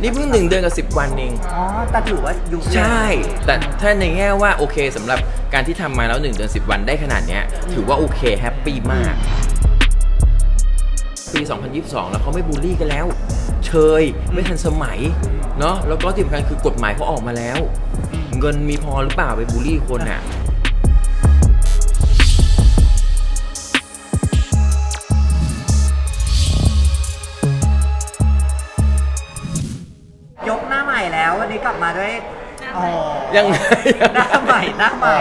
นี่เพิ่งหนึ่งเดือนกับสิบ10วันเอง อ๋อแต่ถือว่ายุคใช่ แต่ถ้าในแง่ว่าโอเคสำหรับการที่ทำมาแล้ว 1 เดือน 10 วันได้ขนาดเนี้ยถือว่าโอเคแฮปปี้มาก ปี 2022 แล้วเขาไม่บูลลี่กันแล้ว เชยไม่ทันสมัยเนาะแล้วก็ที่สำคัญคือกฎหมายเขาออกมาแล้ว เงินมีพอหรือเปล่าไปบูลลี่คนอะ มาด้วยอ๋อยังไงหน้าใหม่หน้าใหม่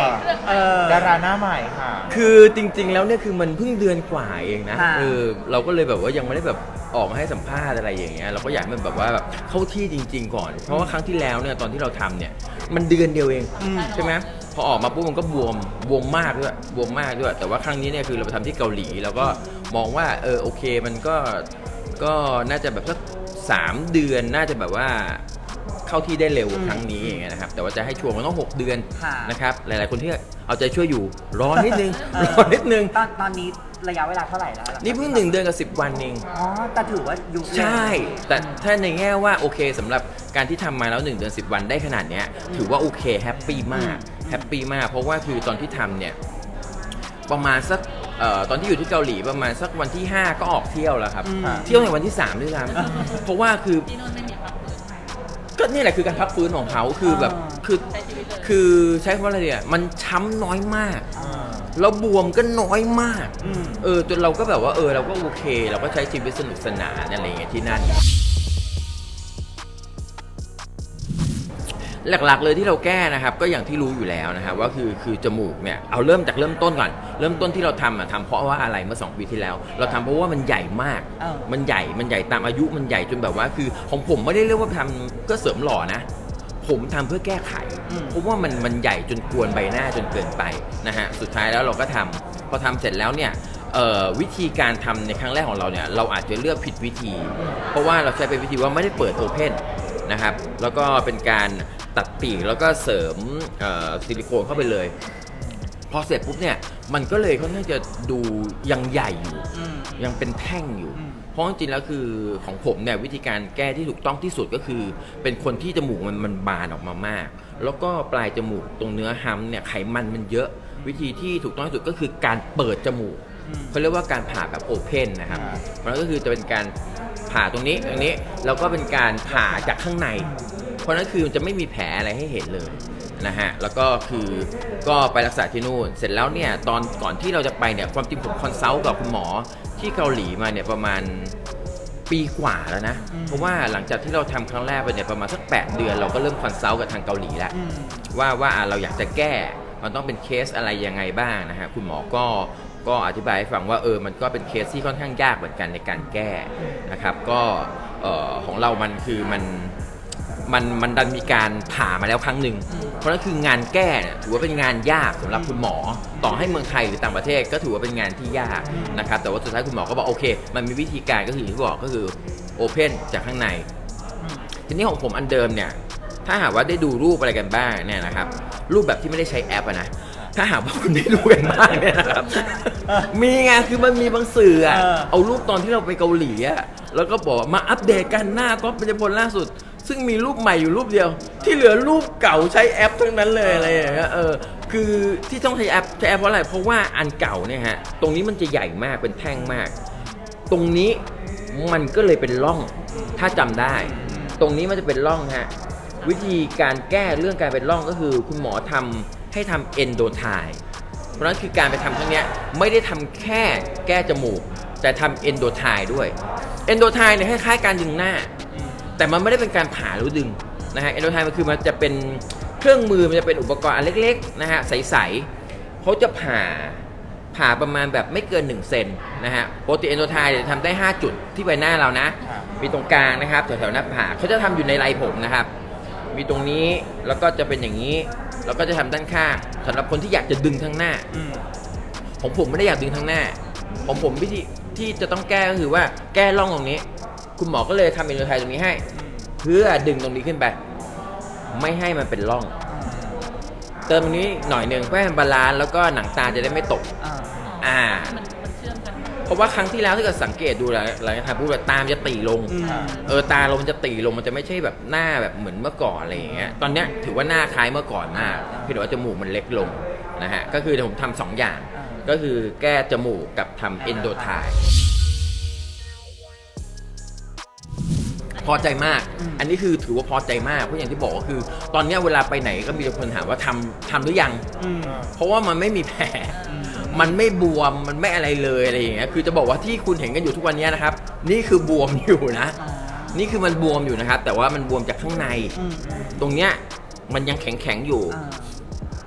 เออ ดาราหน้าใหม่ค่ะ คือจริง ๆ แล้วเนี่ยคือมันเพิ่งเดือนกว่าเองนะค่ะเออเราก็เลยแบบว่ายังไม่ได้แบบออกมาให้สัมภาษณ์อะไรอย่างเงี้ยเราก็อยากให้มันแบบว่าแบบเข้าที่จริง ๆ ก่อน เพราะว่าครั้งที่แล้วเนี่ยตอนที่เราทำเนี่ยมันเดือนเดียวเองอืม ใช่ไหมพอออกมาปุ๊บมันก็บวมบวมมากด้วยบวมมากด้วย แต่ว่าครั้งนี้เนี่ยคือเราไปทำที่เกาหลีเราก็มองว่าเออโอเคมันก็ก็น่าจะแบบสักสามเดือนน่าจะแบบว่า เข้าที่ได้เร็วกว่าครั้งนี้อย่างเงี้ยนะครับแต่ว่าจะให้ชัวร์มันต้อง 6 เดือนค่ะ นะครับหลาย ๆ คนที่เอาใจช่วยอยู่รอนิดนึง เออรอนิดนึง ตอนตอนนี้ระยะเวลาเท่าไหร่แล้วนี่เพิ่งหนึ่งเดือนกับสิบวันเอง อ๋อแต่ถือว่ายุคใช่ แต่ถ้าในแง่ว่าโอเคสำหรับการที่ทำมาแล้ว 1 เดือน 10 วันได้ขนาดเนี้ยถือว่าโอเคแฮปปี้มากแฮปปี้มาก เพราะว่าคือตอนที่ทำเนี่ย ประมาณสักเอ่อตอนที่อยู่ที่เกาหลีประมาณสักวันที่ 5 ก็ออกเที่ยวแล้วครับ อืม เที่ยวในวันที่3ด้วยซ้ำเพราะว่าคือที่นู่นไม่มีพั กฟื้นก็นี่แหละคือการพักฟื้นของเขาคือแบบอ่าคือคือใช้คำว่าอะไรเนี่ยมันช้ำน้อยมาก แล้วบวมก็น้อยมากอืมเออจนเราก็แบบว่าเออเราก็โอเค เราก็ใช้ชีวิตสนุกสนานอะไรอย่างเงี้ยที่นั่น หลักๆ เลยที่เราแก้นะครับก็อย่างที่รู้อยู่แล้วนะครับว่าคือคือจมูกเนี่ยเอาเริ่มจากเริ่มต้นก่อน เริ่มต้นที่เราทำอะทำเพราะว่าอะไรเมื่อ 2 ปีที่แล้ว เราทำเพราะว่ามันใหญ่มาก เออ มันใหญ่มันใหญ่ตามอายุมันใหญ่จนแบบว่าคือ ของผมไม่ได้เรียกว่าทำเพื่อเสริมหล่อนะ ผมทำเพื่อแก้ไขอืม เพราะว่ามันมันใหญ่จนกวนใบหน้าจนเกินไปนะฮะสุดท้ายแล้วเราก็ทำพอทำเสร็จแล้วเนี่ยเอ่อวิธีการทำในครั้งแรกของเราเนี่ยเราอาจจะเลือกผิดวิธี เพราะว่าเราใช้เป็นวิธีว่าไม่ได้เปิดโอเพนนะครับแล้วก็เป็นการ ตัดปีกแล้วก็เสริมเอ่อซิลิโคนเข้าไปเลย พอเสร็จปุ๊บเนี่ยมันก็เลยค่อนข้างจะดูยังใหญ่อยู่ อืม ยังเป็นแท่งอยู่ อืม เพราะจริงๆแล้วคือของผมเนี่ยวิธีการแก้ที่ถูกต้องที่สุดก็คือ เป็นคนที่จมูกมันมันบานออกมามาก แล้วก็ปลายจมูกตรงเนื้อฮัมป์เนี่ยไขมันมันเยอะ วิธีที่ถูกต้องที่สุดก็คือการเปิดจมูกอืม เขาเรียกว่าการผ่าแบบโอเพนนะครับอ่ามันก็คือจะเป็นการผ่าตรงนี้ตรงนี้แล้วก็เป็นการผ่าจากข้างใน เพราะฉะนั้นคือมันจะไม่มีแผลอะไรให้เห็นเลยนะฮะแล้วก็คือก็ไปรักษาที่นู่น เสร็จแล้วเนี่ยตอนก่อนที่เราจะไปเนี่ยความจริงผมคอนซัลท์กับคุณหมอที่เกาหลีมาเนี่ยประมาณปีกว่าแล้วนะอืมเพราะว่าหลังจากที่เราทำครั้งแรกไปเนี่ยประมาณสัก 8 เดือน เราก็เริ่มคอนซัลท์กับทางเกาหลีแล้วอืมว่าว่าอะเราอยากจะแก้มันต้องเป็นเคสอะไรยังไงบ้างนะฮะคุณหมอก็ก็อธิบายให้ฟังว่าเออมันก็เป็นเคสที่ค่อนข้างยากเหมือนกันในการแก้นะครับ ก็เอ่อของเรามันคือมัน มันมันดันมีการผ่ามาแล้วครั้งหนึ่ง เพราะนั่นคืองานแก้เนี่ยถือว่าเป็นงานยากสำหรับคุณหมอ ต่อให้เมืองไทยหรือต่างประเทศก็ถือว่าเป็นงานที่ยากนะครับ แต่ว่าสุดท้ายคุณหมอก็บอกโอเค มันมีวิธีการก็คืออย่างที่บอกก็คือโอเพนจากข้างใน ทีนี้ของผมอันเดิมเนี่ย ถ้าหากว่าได้ดูรูปอะไรกันบ้างเนี่ยนะครับ รูปแบบที่ไม่ได้ใช้แอปอะนะถ้าหากว่าคุณได้ดูกันบ้างเนี่ยนะครับ มีไงคือมันมีบางสื่ออะเออเอารูปตอนที่เราไปเกาหลีอะแล้วก็บอกมาอัปเดตกันหน้าก็เป็นผลล่าสุด ซึ่งมีรูปใหม่อยู่รูปเดียว ที่เหลือรูปเก่าใช้แอปทั้งนั้นเลยอะไรอย่างเงี้ยเออคือที่ต้องใช้แอปใช้แอปเพราะอะไรเพราะว่าอันเก่าเนี่ยฮะตรงนี้มันจะใหญ่มากเป็นแท่งมาก ตรงนี้มันก็เลยเป็นร่องถ้าจำได้ ตรงนี้มันจะเป็นร่องฮะวิธีการแก้เรื่องการเป็นร่องก็คือ คุณหมอทำให้ทำเอนโดไทเพราะนั้นคือการไปทำครั้งเนี้ยไม่ได้ทำแค่แก้จมูก แต่ทำเอนโดไทด้วยเอนโดไทเนี่ยคล้ายๆการดึงหน้า แต่มันไม่ได้เป็นการผ่าหรือดึงนะฮะเอนโดไทมันคือมันจะเป็นเครื่องมือมันจะเป็นอุปกรณ์อันเล็กๆนะฮะใสๆเขาจะผ่าผ่าประมาณแบบไม่เกิน 1 เซนนะฮะปกติเอนโดไทจะทำได้ 5 จุดที่ใบหน้าเรานะครับมีตรงกลางนะครับแถวๆหน้าผากเขาจะทำอยู่ในไรผมนะครับ มีตรงนี้แล้วก็จะเป็นอย่างนี้ แล้วก็จะทำด้านข้างสำหรับคนที่อยากจะดึงทั้งหน้าอืมของผมไม่ได้อยากดึงทั้งหน้าของผมวิธีที่จะต้องแก้ก็คือว่าแก้ร่องตรงนี้ คุณหมอก็เลยทำเอนโดไทตรงนี้ให้ เพื่อดึงตรงนี้ขึ้นไป ไม่ให้มันเป็นร่อง เติมตรงนี้หน่อยหนึ่งเพื่อให้มันบาลานซ์แล้วก็หนังตาจะได้ไม่ตก อ่าอ่า มันมันเชื่อมกัน เพราะว่าครั้งที่แล้วถ้าเกิดสังเกตดูหลังหลังจากทำปุ๊บแบบตามนจะตีลง อืมเออตาเรามันจะตีลงมันจะไม่ใช่แบบหน้าแบบเหมือนเมื่อก่อนอะไรอย่างเงี้ยตอนเนี้ยถือว่าหน้าคล้ายเมื่อก่อนมากเพียงแต่ว่าจมูกมันเล็กลงนะฮะก็คือเดี๋ยวผมทำสองอย่างอ่าก็คือแก้จมูกกับทำเอนโดไท พอใจมาก อันนี้คือถือว่าพอใจมาก เพราะอย่างที่บอกก็คือ ตอนเนี้ยเวลาไปไหนก็มีแต่คนถามว่าทำทำหรือยังอืมเพราะว่ามันไม่มีแผลอืมมันไม่บวม มันไม่อะไรเลยอะไรอย่างเงี้ย คือจะบอกว่าที่คุณเห็นกันอยู่ทุกวันนี้นะครับ นี่คือบวมอยู่นะอ๋อนี่คือมันบวมอยู่นะครับ แต่ว่ามันบวมจากข้างในอืมตรงเนี้ยมันยังแข็งแข็งๆอยู่อ่า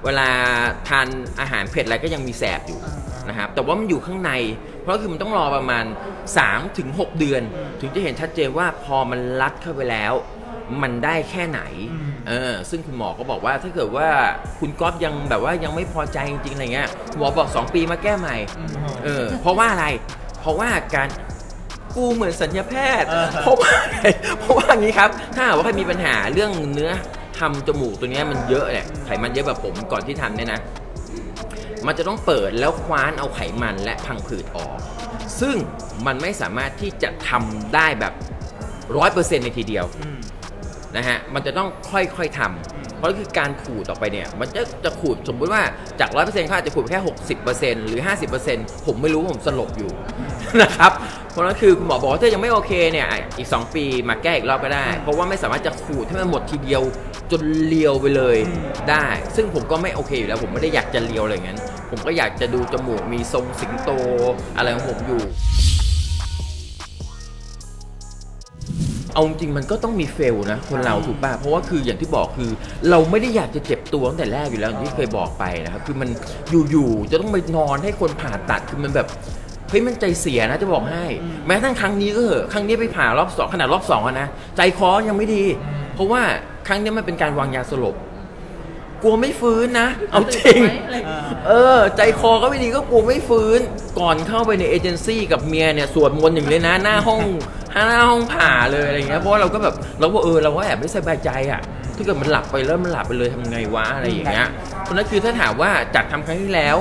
เวลาทานอาหารเผ็ดอะไรก็ยังมีแสบอยู่อ่า นนะครับแต่ว่ามันอยู่ข้างใน เพราะคือมันต้องรอประมาณ3ถึง6เดือน ถึงจะเห็นชัดเจนว่าพอมันรัดเข้าไปแล้ว มันได้แค่ไหนเออซึ่งคุณหมอก็บอกว่าถ้าเกิดว่าคุณก๊อฟยังแบบว่ายังไม่พอใจจริงๆอะไรเงี้ยหมอบอก 2 ปีมาแก้ใหม่เออเพราะว่าอะไร เพราะว่าการกูเหมือนสัญญาแพทย์เออเพราะว่าอะไรเพราะว่าอย่างนี้ครับถ้าหากว่าใครมีปัญหาเรื่องเนื้อทำจมูกตัวเนี้ยมันเยอะเนี่ยไขมันเยอะแบบผมก่อนที่ทำเนี่ยนะ มันจะต้องเปิดแล้วคว้านเอาไขมันและพังผืดออก ซึ่งมันไม่สามารถที่จะทำได้แบบร้อยเปอร์เซ็นต์ในทีเดียวอืมนะฮะ มันจะต้องค่อยๆทำ เพราะคือการขูดออกไปเนี่ย มันจะจะขูดสมมุติว่าจาก100%เขาอาจจะขูดแค่ 60%หรือ 50%ผมไม่รู้ผมสลบอยู่นะครับ เพราะนั้นคือคุณหมอบอกว่าถ้ายังไม่โอเคเนี่ยอะอีก 2 ปีมาแก้อีกรอบก็ได้ เพราะว่าไม่สามารถจะขูดให้มันหมดทีเดียว จนเลียวไปเลยได้ ซึ่งผมก็ไม่โอเคอยู่แล้ว ผมไม่ได้อยากจะเลียวอะไรอย่างนั้น ผมก็อยากจะดูจมูกมีทรงสิงโตอะไรของผมอยู่ เอาจริงมันก็ต้องมีเฟลนะ คนเราถูกป่ะ เพราะว่าคืออย่างที่บอกคือ เราไม่ได้อยากจะเจ็บตัวตั้งแต่แรกอยู่แล้วอย่างที่เคยบอกไปนะครับ คือมันอยู่ๆจะต้องไปนอนให้คนผ่าตัดคือมันแบบเฮ้ยมันใจเสียนะจะบอกให้ แม้ทั้งครั้งนี้ก็เหอะครั้งนี้ไปผ่ารอบสองขนาดรอบสองนะ ใจคอยังไม่ดี เพราะว่า ครั้งนี้มันเป็นการวางยาสลบ กลัวไม่ฟื้นนะ เอาจริง เออ ใจคอก็ไม่ดีก็กลัวไม่ฟื้น ก่อนเข้าไปในเอเจนซี่กับเมียเนี่ยสวดมนต์อย่างเลยนะ หน้าห้องหน้าห้องผ่าเลยอะไรเงี้ยเพราะว่าเราก็แบบเราก็เออเราก็แอบไม่สบายใจอะถ้าเกิดมันหลับไปแล้วมันหลับไปเลยทำไงวะอะไรอย่างเงี้ยเพราะนั้นคือถ้าถามว่าจากทำครั้งที่แล้ว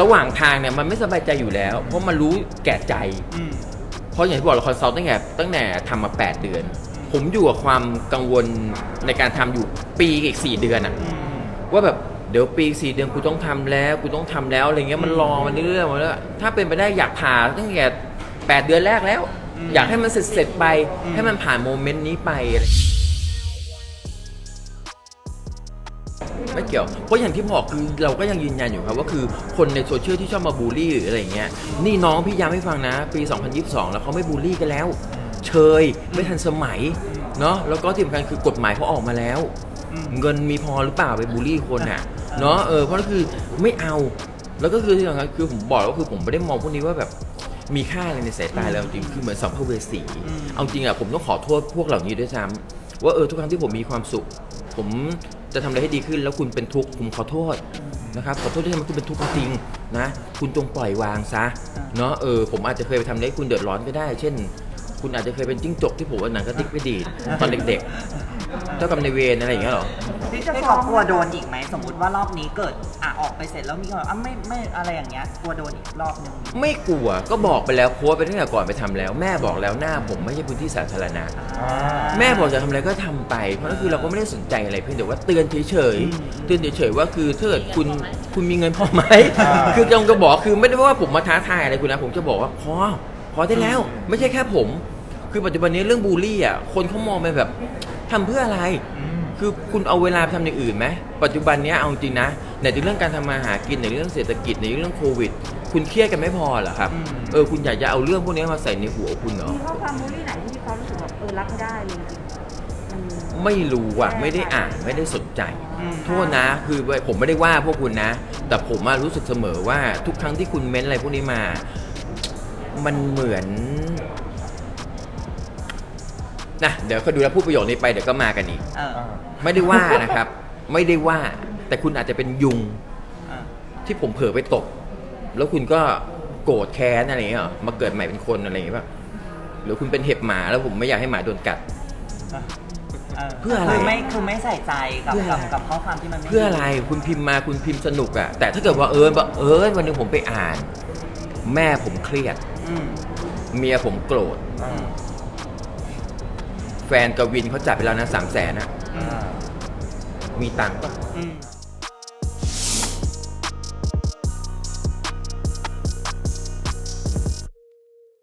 ระหว่างทางเนี่ยมันไม่สบายใจอยู่แล้ว เพราะมันรู้แก่ใจอืมเพราะอย่างที่บอกเราคอนซัลท์ตั้งแต่ตั้งแต่ทำมา 8 เดือน ผมอยู่กับความกังวลในการทำอยู่ปีกับอีก4เดือนอะอืมว่าแบบเดี๋ยวปีสี่เดือนกูต้องทำแล้วกูต้องทำแล้วอะไรเงี้ยมันรอมันเรื่อยๆมาแล้วถ้าเป็นไปได้อยากผ่าตั้งแต่แปดเดือนแรกแล้วอืมอยากให้มันเสร็จเสร็จๆไปอืมให้มันผ่านโมเมนต์นี้ไปอะไรไม่เกี่ยว เพราะอย่างที่บอกคือเราก็ยังยืนยันอยู่ครับว่าคือคนในโซเชียลที่ชอบมาบูลลี่หรืออะไรเงี้ย นี่น้องพี่ย้ำให้ฟังนะ ปี 2022 แล้วเขาไม่บูลลี่กันแล้ว เชยไม่ทันสมัยเนาะแล้วก็ที่สำคัญคือกฎหมายเขาออกมาแล้วอืมเงินมีพอหรือเปล่าไปบูลลี่คนอะเนาะเออเพราะนั่นคือไม่เอา แล้วก็คือที่สำคัญคือผมบอกแล้วคือผมไม่ได้มองพวกนี้ว่าแบบมีค่าอะไรในสายตาเราจริงคือเหมือนสัมภเวสีอืมเอาจริงอะผมต้องขอโทษพวกเหล่านี้ด้วยซ้ำว่าเออทุกครั้งที่ผมมีความสุข ผมจะทำอะไรให้ดีขึ้น แล้วคุณเป็นทุกข์ผมขอโทษนะครับขอโทษที่ทำให้คุณเป็นทุกข์จริงๆนะ คุณจงปล่อยวางซะเนาะเออผมอาจจะเคยไปทำให้คุณเดือดร้อนก็ได้ เช่น คุณอาจจะเคยเป็นจิ้งจกที่ผมเอาหนังกระติกไปดีดตอนเด็กๆ เจ้ากรรมนายเวรอะไรอย่างเงี้ยเหรอพี่จะขอกลัวโดนอีกไหมสมมติว่ารอบนี้เกิดอะออกไปเสร็จแล้วมีคนแบบอะไม่ไม่อะไรอย่างเงี้ยกลัวโดนอีกรอบหนึ่งไม่กลัวก็บอกไปแล้วโพสต์ไปตั้งแต่ก่อนไปทำแล้ว แม่บอกแล้วหน้าผมไม่ใช่พื้นที่สาธารณะ แม่บอกจะทำอะไรก็ทำไป เพราะนั่นคือเราก็ไม่ได้สนใจอะไรเพียงแต่ว่าเตือนเฉยๆ เตือนเฉยๆว่าคือถ้าเกิดคุณคุณมีเงินพอไหมอ่าคือจงจะบอกคือไม่ได้ว่าผมมาท้าทายอะไรคุณนะ ผมจะบอกว่าพอ พอได้แล้วไม่ใช่แค่ผม คือปัจจุบันนี้เรื่องบูลลี่อะคนเขามองไปแบบทำเพื่ออะไร คือคุณเอาเวลาไปทำอย่างอื่นไหมปัจจุบันเนี้ยเอาจริงนะในเรื่องการทำมาหากินในเรื่องเศรษฐกิจในเรื่องโควิด คุณเครียดกันไม่พอเหรอครับอืม เออคุณอยากจะเอาเรื่องพวกนี้มาใส่ในหัวคุณเหรอ มีข้อความบูลลี่ไหนที่พี่เขารู้สึกแบบเออรับไม่ได้เลยจริงๆมัน ไม่รู้อะ ไม่ได้อ่านไม่ได้สนใจ อืม โทษนะ คือผมไม่ได้ว่าพวกคุณนะ แต่ผมอะรู้สึกเสมอว่าทุกครั้งที่คุณเม้นอะไรพวกนี้มา มันเหมือนนะเดี๋ยวเขาดูแล้วพูดประโยคนี้ไปเดี๋ยวก็มากันอีก เออไม่ได้ว่านะครับ ไม่ได้ว่า แต่คุณอาจจะเป็นยุงเออที่ผมเผลอไปตกแล้วคุณก็โกรธแค้นอะไรอย่างเงี้ยเหรอมาเกิดใหม่เป็นคนอะไรอย่างเงี้ยป่ะหรือคุณเป็นเห็บหมาแล้วผมไม่อยากให้หมาโดนกัด เพื่ออะไรคือไม่คือไม่ใส่ใจกับเพื่อกัอะบไรกับข้อความที่มันไม่เพื่ออะไรคุณพิมพ์มาคุณพิมพ์สนุกอะแต่ถ้าเกิดว่าเออบังเอิญวันหนึงผมไปอ่าน แม่ผมเครียด อืมเมียผมโกรธ อ่าแฟนกวินเขาจ่ายไปแล้วนะสามแสนอะอืมมีตังค์ปะ อืม